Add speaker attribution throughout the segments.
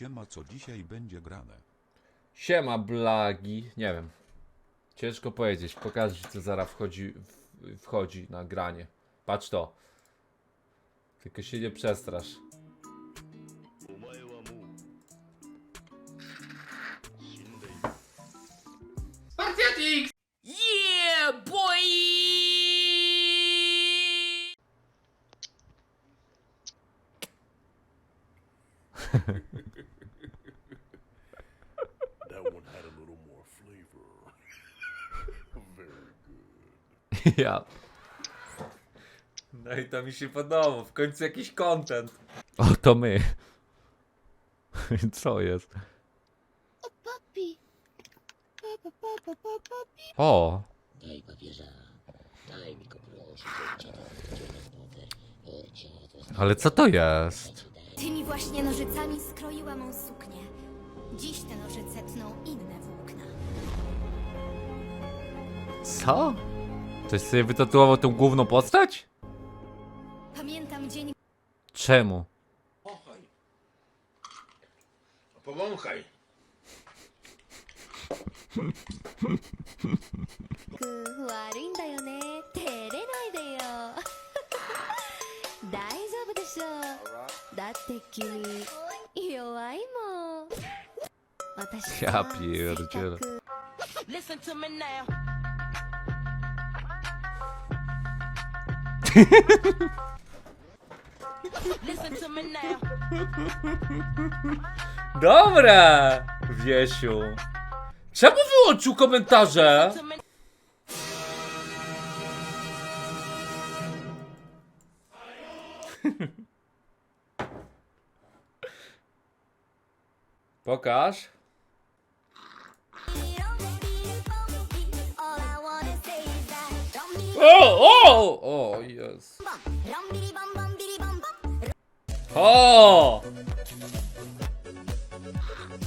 Speaker 1: Siema, co dzisiaj będzie grane?
Speaker 2: Siema, blagi. Nie wiem. Ciężko powiedzieć. Pokażę co zaraz wchodzi, wchodzi na granie. Patrz to. Tylko się nie przestrasz. Ja. No i to mi się podoba. W końcu jakiś content. O, to my. Co jest?
Speaker 3: Papi. Papa, papa, papa, papi.
Speaker 2: O!
Speaker 4: Daj papieża, daj mi go proszę,
Speaker 2: Ale co to jest?
Speaker 3: Tymi właśnie nożycami skroiła mą suknię. Dziś te nożyce tną inne włókna.
Speaker 2: Co? Ktoś sobie wytatuował tą główną postać?
Speaker 3: Pamiętam dzień.
Speaker 2: Czemu?
Speaker 5: Powąchaj.
Speaker 2: Powąchaj.
Speaker 3: Ku, Ja
Speaker 6: pierdzielę. To.
Speaker 2: Dobra! Wiesiu. Czemu wyłączył komentarze? Pokaż. O, o, o, jest. O!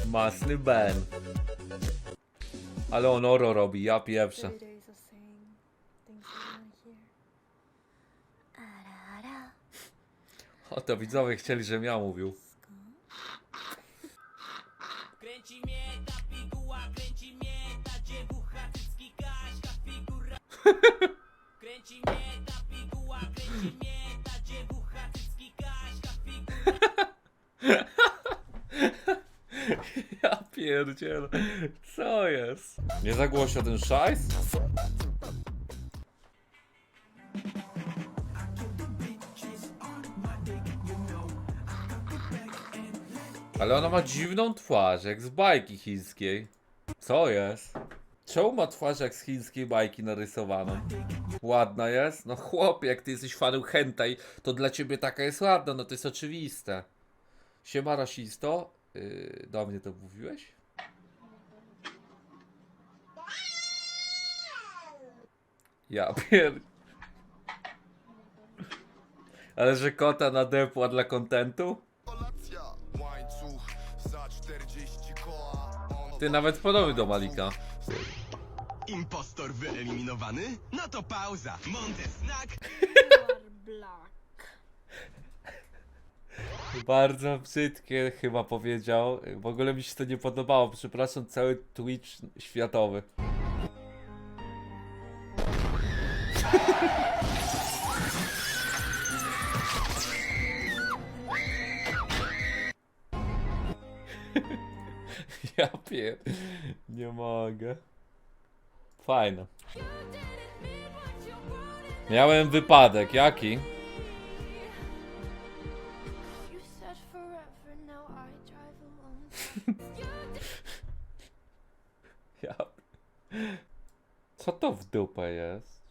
Speaker 2: Masny Ben. Ale on oro robi, ja pierwsze. O, to widzowie chcieli, żebym ja mówił. Ja pierdzielę. Co jest? Nie za głośno ten szajs? Ale ona ma dziwną twarz, jak z bajki chińskiej. Co jest? Czemu ma twarz jak z chińskiej bajki narysowaną? Ładna jest? No chłopie, jak ty jesteś fanem hentai, to dla ciebie taka jest ładna, no to jest oczywiste. Siema rasisto, yy, do mnie to mówiłeś? Ja pier... Ale że kota nadepła dla kontentu?
Speaker 5: Łańcuch za 40 koła. On
Speaker 2: Ty nawet podobny do Malika.
Speaker 7: Impostor wyeliminowany? No to pauza. Monte Snack
Speaker 8: Black.
Speaker 2: Bardzo brzydkie chyba powiedział. W ogóle mi się to nie podobało. Przepraszam, cały Twitch światowy. Ja pier... Nie mogę. Fajne. Miałem wypadek. Jaki? Co to w dupę jest?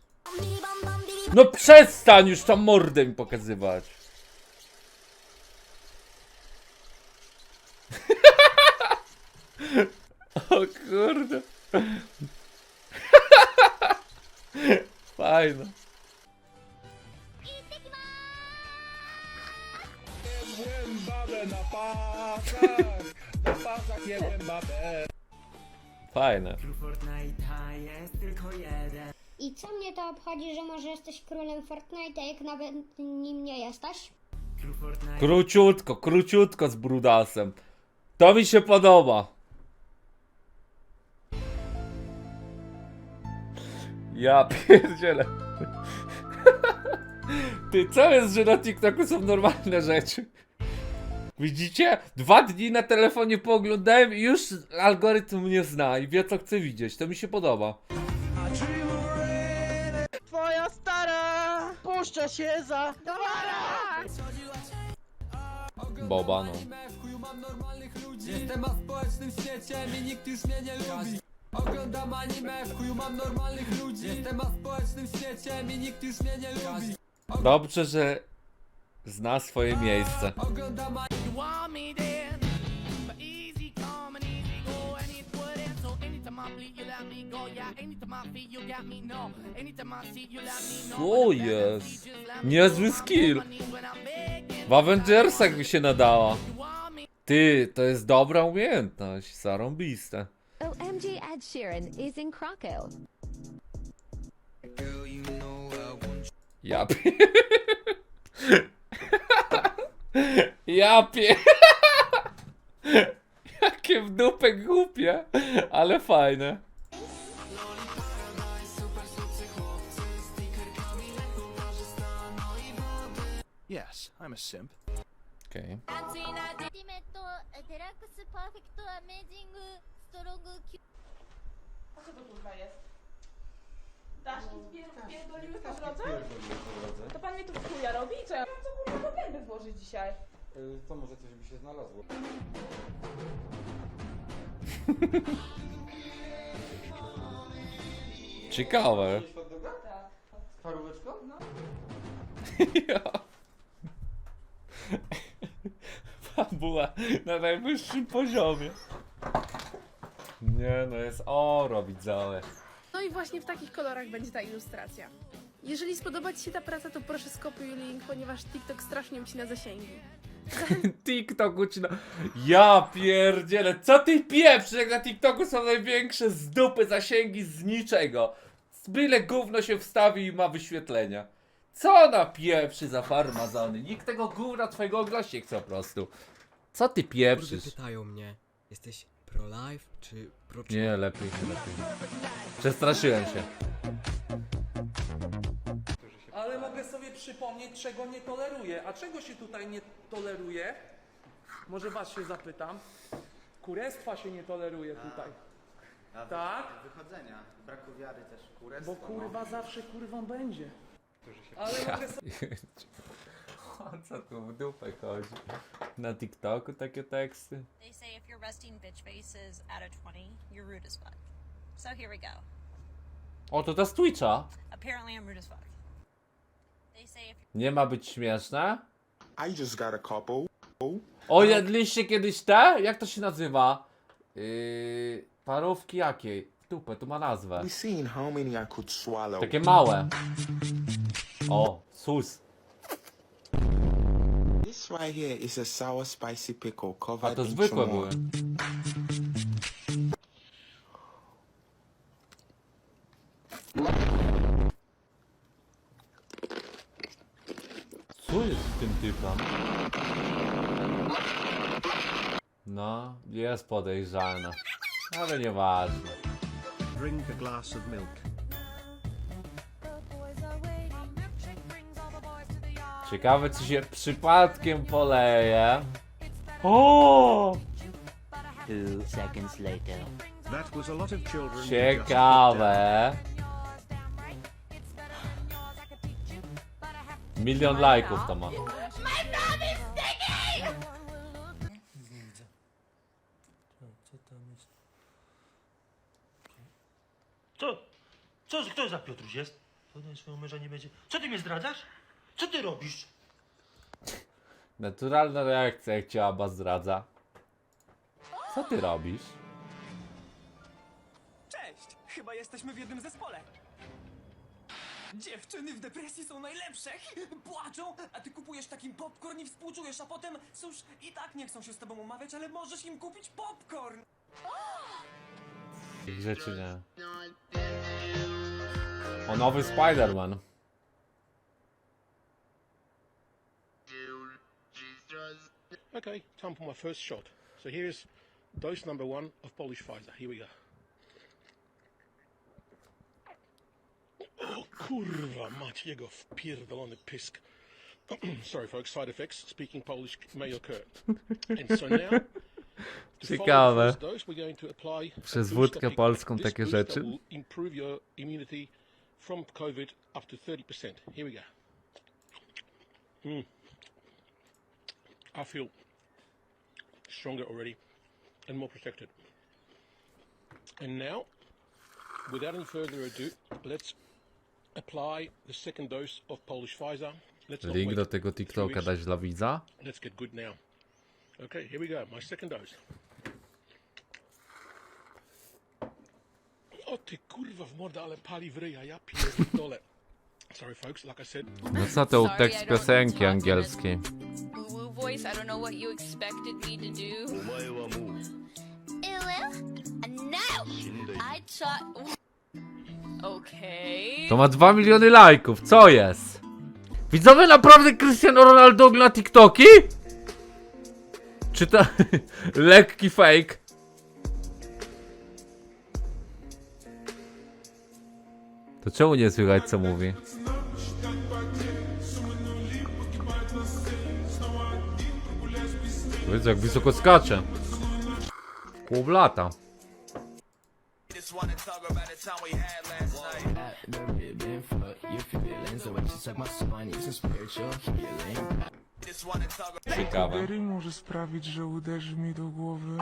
Speaker 2: No przestań już tam mordę mi pokazywać. O kurde. Fajne. Fajne.
Speaker 9: Fortnite'a jest tylko jeden.
Speaker 10: I co mnie to obchodzi, że może jesteś królem Fortnite, jak nawet nim nie jesteś?
Speaker 9: Król Fortnite
Speaker 2: Króciutko, króciutko z brudasem. To mi się podoba. Ja pierdzielę. Ty, co jest, że na TikToku są normalne rzeczy? Widzicie? Dwa dni na telefonie pooglądałem i już algorytm mnie zna i wie co chce widzieć. To mi się podoba.
Speaker 9: Twoja stara puszcza się za
Speaker 2: Boba, no.
Speaker 9: Jestem na społecznym świecie i nikt już mnie nie lubi Oglądam anime, w chuju mam normalnych ludzi Jestem na społecznym świecie i nikt już mnie nie lubi
Speaker 2: Dobrze, że zna swoje miejsce.
Speaker 9: Oglądam
Speaker 6: You want me then, but easy come and easy go, and it wouldn't. So anytime I bleed, you let me go. Yeah, anytime I feel, you got me. No, anytime I see, you let me know.
Speaker 2: Co jest? Niezły skill. W Avengersach by się nadała. Ty, to jest dobra umiejętność. Zarąbiste.
Speaker 3: OMG Ed Sheeran is in Krakow.
Speaker 2: Ja pie... Ja pie... Jakie w dupę głupie, ale fajne.
Speaker 5: Yes, I'm a simp.
Speaker 2: Okej.
Speaker 10: アルティメットデラックスパーフェクトアメージングストロング キュ
Speaker 8: Co to kurwa jest? Dasz mi pierdoliły po drodze? To pan mnie tu w chuja robi? Co ja mam co kurwa do gęby włożyć dzisiaj?
Speaker 11: To może coś by się znalazło.
Speaker 2: Ciekawe.
Speaker 11: Z paróweczką?
Speaker 2: Ja. Fabuła na najwyższym poziomie. Nie no, jest oro widzowie.
Speaker 8: No i właśnie w takich kolorach będzie ta ilustracja. Jeżeli spodoba Ci się ta praca, to proszę skopiuj link, ponieważ TikTok strasznie ucina zasięgi.
Speaker 2: TikTok ucina. Ja pierdzielę, co ty pieprzysz, jak na TikToku są największe z dupy zasięgi z niczego. Z byle gówno się wstawi i ma wyświetlenia. Co na pieprzy za farmazony? Nikt tego gówna twojego oglądać nie chce po prostu. Co ty pieprzysz?
Speaker 9: pytają mnie Jesteś pro-life czy pro
Speaker 2: Nie, lepiej, lepiej. Przestraszyłem się.
Speaker 12: Ale mogę sobie przypomnieć, czego nie toleruję. A czego się tutaj nie toleruje? Może was się zapytam. Kurestwa się nie toleruje tutaj. Tak?
Speaker 11: Wychodzenia, braku wiary też,
Speaker 12: Bo kurwa zawsze kurwą będzie. Ale mogę sobie...
Speaker 2: O co tu w dupę chodzi? Na TikToku takie teksty?
Speaker 10: They say if your resting bitch face is at a 20, you're rude as fuck. So here we go.
Speaker 2: O, to ta z Twitcha.
Speaker 10: Apparently I'm rude as fuck. They say if
Speaker 2: Nie ma być śmieszne?
Speaker 5: I just got a couple.
Speaker 2: O, jedliście kiedyś te? Jak to się nazywa? Yy, parówki jakiej? Dupę, tu ma nazwę.
Speaker 5: We seen how many I could swallow.
Speaker 2: Takie małe. O, sus.
Speaker 5: This right here is a sour spicy pickle
Speaker 2: A
Speaker 5: covered
Speaker 2: to
Speaker 5: in
Speaker 2: zwykłe były. Co jest z tym typem? No, jest podejrzane. Ale nieważne.
Speaker 1: Drink a glass of milk.
Speaker 2: Ciekawe, czy się przypadkiem poleje. O!
Speaker 6: Two seconds later.
Speaker 1: That was a lot of children. who just
Speaker 2: Ciekawe. Milion lajków to ma.
Speaker 9: Co? Co, kto za Piotruś jest? To nie swojego męża nie będzie. Co ty mnie zdradzasz? Co ty robisz?
Speaker 2: Naturalna reakcja, jak cię Aba zdradza. Co ty robisz?
Speaker 9: Cześć! Chyba jesteśmy w jednym zespole. Dziewczyny w depresji są najlepsze! Płaczą, a ty kupujesz takim popcorn i współczujesz, a potem, cóż, i tak nie chcą się z tobą umawiać, ale możesz im kupić popcorn!
Speaker 2: Tych rzeczy nie. O, nowy Spider-Man.
Speaker 5: Okay, time for my first shot. So here's dose number one of Polish Pfizer. Here we go. O kurwa mać, jego wpierdolony pysk. Sorry folks, side effects, speaking Polish may occur. And so now,
Speaker 2: Ciekawe.
Speaker 5: dose, we're going to apply
Speaker 2: Przez wódkę polską takie rzeczy?
Speaker 5: improve your immunity from COVID up to 30%. Here we go. Mm. I feel stronger already and more protected. And now, without any further ado, let's apply the second dose of Polish Pfizer. Let's
Speaker 2: Link do tego
Speaker 5: a few
Speaker 2: TikToka dać dla widza?
Speaker 5: Let's get good now. Okay, here we go. My second dose. O ty kurwa w mordę, ale pali w ryja, ja pierdolę. Sorry folks, like I said,
Speaker 2: No co to
Speaker 13: Sorry,
Speaker 2: tekst piosenki
Speaker 13: talk
Speaker 2: angielskiej?
Speaker 13: Voice. I don't know what you expected me to do.
Speaker 10: No!
Speaker 13: I thought. Okay.
Speaker 2: To ma 2 miliony lajków, co jest? Widzowie naprawdę Cristiano Ronaldo ogląda TikToki? Czy to lekki fake? To czemu nie słychać co mówi? Wiecie jak wysoko skacze. Pół lata. Ciekawe.
Speaker 12: może sprawić, że uderzy mi do głowy.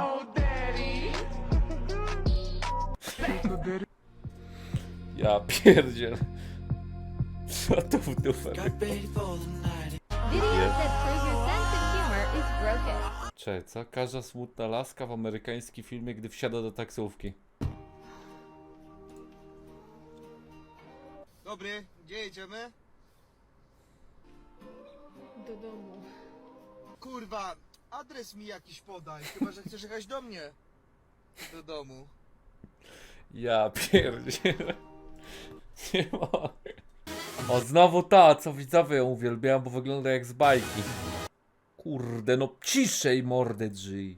Speaker 2: Ja pierdziel. Co to w dupę?
Speaker 3: Video that proves your sense of humor is broken.
Speaker 2: Cześć, co? Każda smutna laska w amerykańskim filmie, gdy wsiada do taksówki.
Speaker 11: Dobry, gdzie jedziemy?
Speaker 8: Do domu.
Speaker 11: Kurwa, adres mi jakiś podaj, chyba że chcesz jechać do mnie. Do domu.
Speaker 2: Ja pierdziel. Nie mogę. O, znowu ta, co widzowie ją uwielbiają, bo wygląda jak z bajki. Kurde, no ciszej mordy drzwi.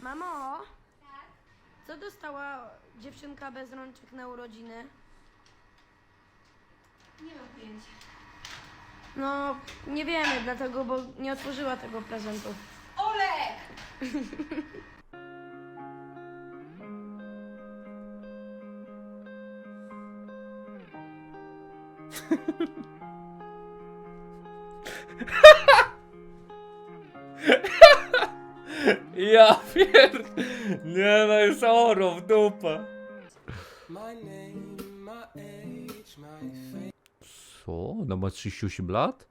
Speaker 8: Mamo? Co dostała dziewczynka bez rączek na urodziny?
Speaker 10: Nie mam pojęcia.
Speaker 8: No, nie wiemy, dlatego, bo nie otworzyła tego prezentu.
Speaker 10: Olek!
Speaker 2: Ja pierd... Nie no, jest oro w dupę. Co? Ona ma 38 lat?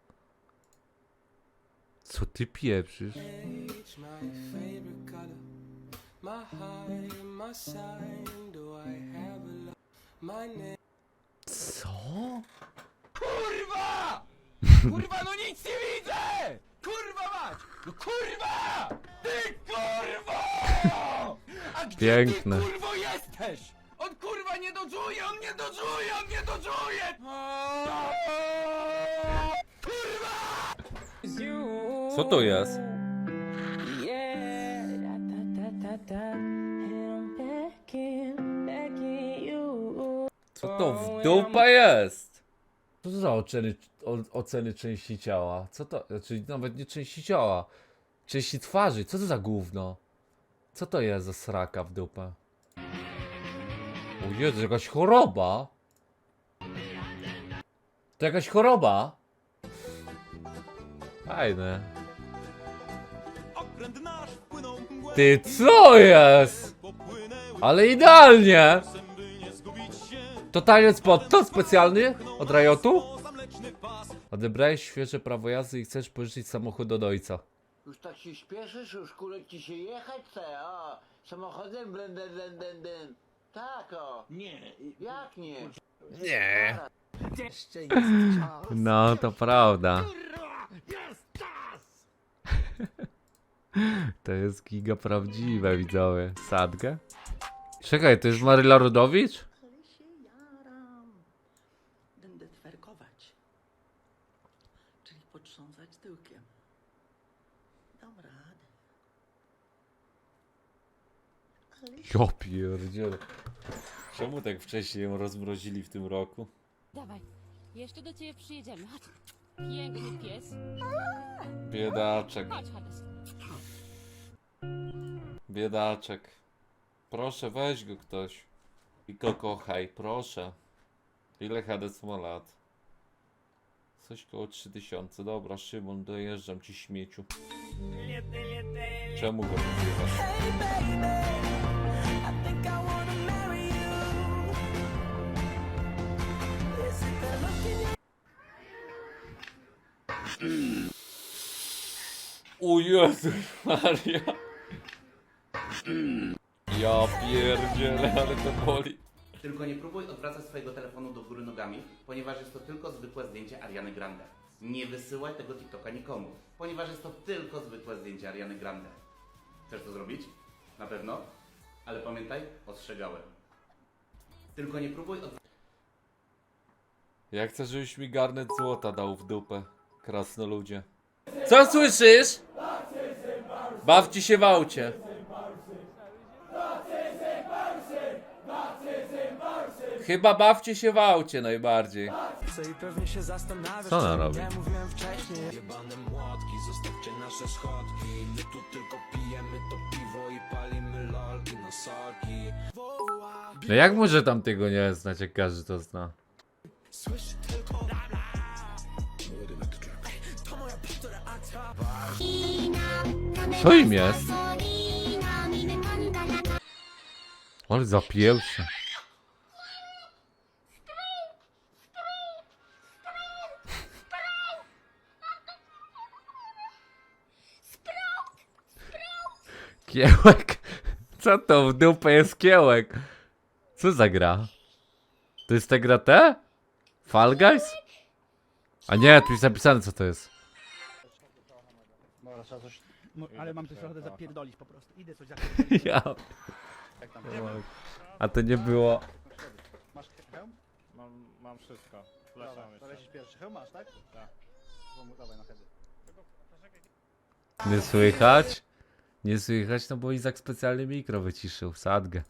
Speaker 2: Co ty pieprzysz? Co?
Speaker 7: Kurwa! Kurwa, no nic nie widzę! Kurwa mać! No kurwa! Ty kurwo! A gdzie
Speaker 2: Piękne.
Speaker 7: ty kurwo jesteś? On kurwa nie doczuje, on nie doczuje, on nie doczuje!
Speaker 2: Co to jest? Co to w dupa jest? Co to za oceny, o, oceny części ciała? Co to, znaczy nawet nie części ciała, części twarzy, co to za gówno? Co to jest za sraka w dupę? O Jezu, jakaś choroba? To jakaś choroba? Fajne. Ty co jest? Ale idealnie! To taniec pod to specjalny od Riotu? Odebrałeś świeże prawo jazdy i chcesz pożyczyć samochód od ojca.
Speaker 4: Już tak się śpieszysz, już kurek ci się jechać chce, o! Samochodem blen, blen, blen, blen, blen. Tak, o! Nie. Jak nie?
Speaker 2: Nie. No, to prawda. To jest giga prawdziwe, widzowie. Sadgę? Czekaj, to jest Maryla Rodowicz? Ja pierdzielę. Czemu tak wcześnie ją rozmrozili w tym roku?
Speaker 14: Dawaj, jeszcze do ciebie przyjedziemy. Chodź. Piękny pies.
Speaker 2: Biedaczek,
Speaker 14: Chodź, Hades.
Speaker 2: biedaczek. Proszę, weź go ktoś. I go kochaj, proszę. Ile Hades ma lat? Coś koło 3000. Dobra, Szymon, dojeżdżam ci śmieciu. Czemu go wzywasz? O Jezu Maria. Ja pierdzielę, ale to boli.
Speaker 6: Tylko nie próbuj odwracać swojego telefonu do góry nogami, ponieważ jest to tylko zwykłe zdjęcie Ariany Grande. Nie wysyłaj tego TikToka nikomu, ponieważ jest to tylko zwykłe zdjęcie Ariany Grande. Chcesz to zrobić? Na pewno? Ale pamiętaj, ostrzegałem. Tylko nie próbuj odwracać
Speaker 2: Ja chcę, żebyś mi garnet złota dał w dupę. Krasnoludzie. Co słyszysz? Bawcie się w aucie. Chyba bawcie się w aucie najbardziej. Co ona robi? No jak może tam tego nie znać, jak każdy to zna?
Speaker 7: Słyszy tylko
Speaker 2: Co im jest? Ale zapięł się. Kiełek? Co to w dupę jest kiełek? Co za gra? To jest ta gra te? Fall Guys? A nie, tu jest napisane co to jest.
Speaker 11: Trzeba coś... No, ale mam coś trochę zapierdolić po prostu. Idę coś
Speaker 2: Ja.
Speaker 11: Jak tam?
Speaker 2: A to nie było.
Speaker 11: Masz hełm?
Speaker 15: Mam, mam wszystko.
Speaker 11: Dobra, to lecisz pierwszy. Hełm masz, tak? Tak. Dawaj na.
Speaker 2: Nie słychać? Nie słychać, no bo Izak specjalnie mikro wyciszył, sadgę.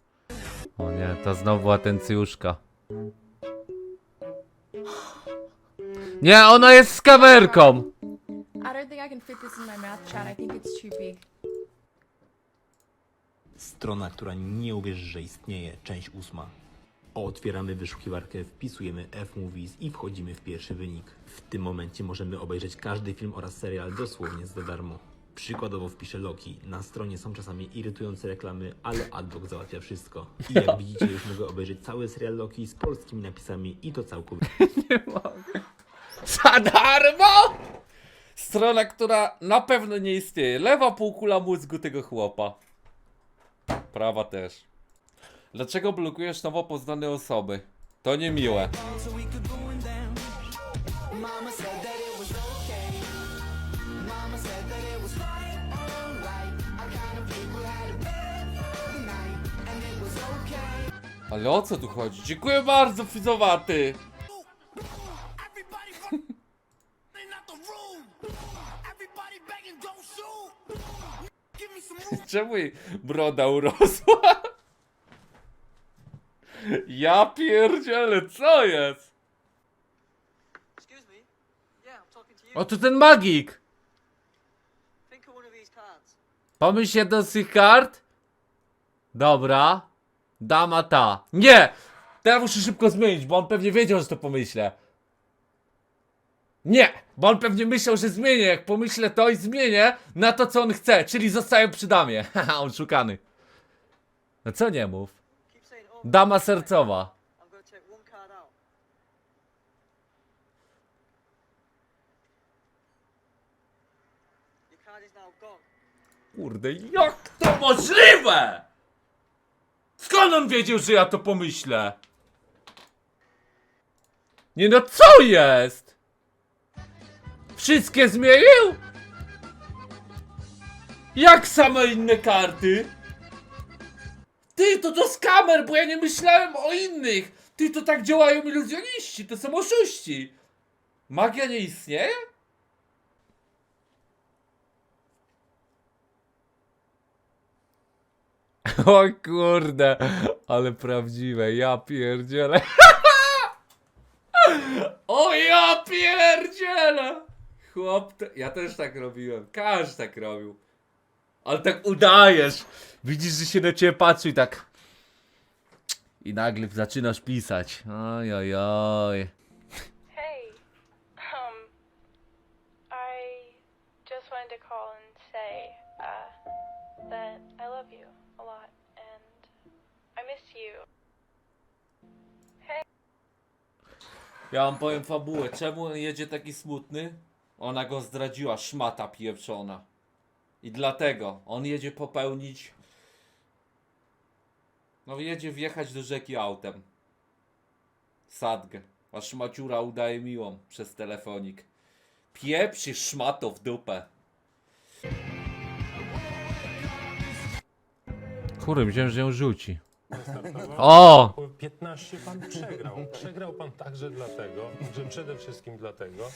Speaker 2: O nie, to znowu atencjuszka. Nie, ona jest z kamerką!
Speaker 8: I don't think I can fit this in my mouth chat. I think it's too big.
Speaker 7: Strona, która nie uwierzy, że istnieje, część ósma. Otwieramy wyszukiwarkę, wpisujemy F-Movies i wchodzimy w pierwszy wynik. W tym momencie możemy obejrzeć każdy film oraz serial dosłownie za darmo. Przykładowo wpiszę Loki. Na stronie są czasami irytujące reklamy, ale adblock załatwia wszystko. I jak widzicie, już mogę obejrzeć cały serial Loki z polskimi napisami i to całkowicie.
Speaker 2: Za darmo! Strona, która na pewno nie istnieje. Lewa półkula mózgu tego chłopa. Prawa też. Dlaczego blokujesz nowo poznane osoby? To niemiłe. Ale o co tu chodzi? Dziękuję bardzo, Fizowaty! Czemu jej broda urosła? Ja pierdzielę, co jest? O, to ten magik! Pomyśl jedną z tych kart? Dobra. Dama ta. Nie! Teraz muszę szybko zmienić, bo on pewnie wiedział, że to pomyślę. Nie! Bo on pewnie myślał, że zmienię. Jak pomyślę to i zmienię na to, co on chce, czyli zostaję przy damie. Haha, on szukany. No co nie mów? Dama sercowa. Kurde, jak to możliwe? Skąd on wiedział, że ja to pomyślę? Nie no, co jest? Wszystkie zmienił? Jak same inne karty? Ty, to to z kamer, bo ja nie myślałem o innych. Ty, to tak działają iluzjoniści, to są oszuści. Magia nie istnieje? O kurde, ale prawdziwe, ja pierdzielę. O ja pierdzielę! Chłop, ja też tak robiłem, każdy tak robił. Ale tak udajesz. Widzisz, że się na ciebie patrzy i tak... I nagle zaczynasz pisać. Oj, oj, oj.
Speaker 16: Hey, um, I just wanted to call and say uh, that I love you a lot and I miss you.
Speaker 2: Ja wam powiem fabułę. Czemu on jedzie taki smutny? Ona go zdradziła, szmata pieprzona. I dlatego on jedzie popełnić. No jedzie wjechać do rzeki autem. Sadgę. A szmaciura udaje miłą przez telefonik. Pieprzy szmato w dupę. Kurde, myślałem, że ją rzuci. O!
Speaker 17: 15 pan przegrał. Przegrał pan także dlatego, że przede wszystkim dlatego,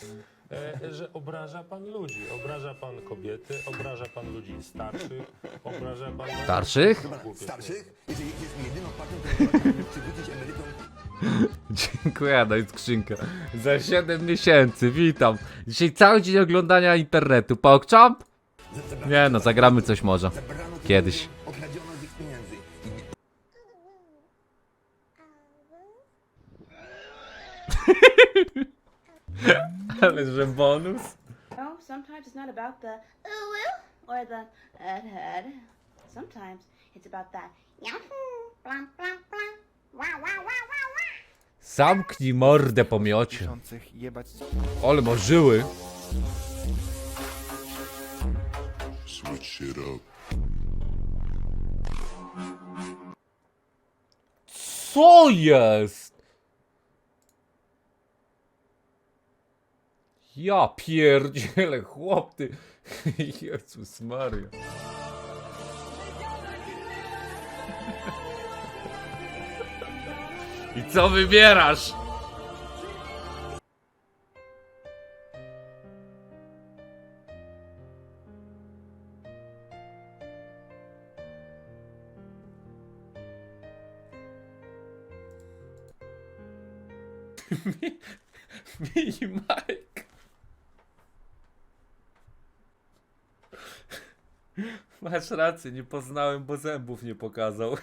Speaker 17: e, że obraża pan ludzi. Obraża pan kobiety, obraża pan ludzi starszych, obraża pan...
Speaker 2: Starszych?
Speaker 17: Starszych?
Speaker 2: Dziękuję, no i skrzynka. Za 7 miesięcy, witam. Dzisiaj cały dzień oglądania internetu. Pokczamp? Nie no, zagramy coś może. Kiedyś. Ale że bonus?
Speaker 8: No, sometimes it's not about the ooh or the head head. Sometimes it's about that yahoo, blam blam blam, wow wow wow wow wow.
Speaker 2: Zamknij mordę pomiocie. Ale ma żyły.
Speaker 18: Switch it up.
Speaker 2: Co jest? Ja pierdzielę, chłop ty. Jezus Maria. I co wybierasz? Mini Mike. Masz rację, nie poznałem, bo zębów nie pokazał.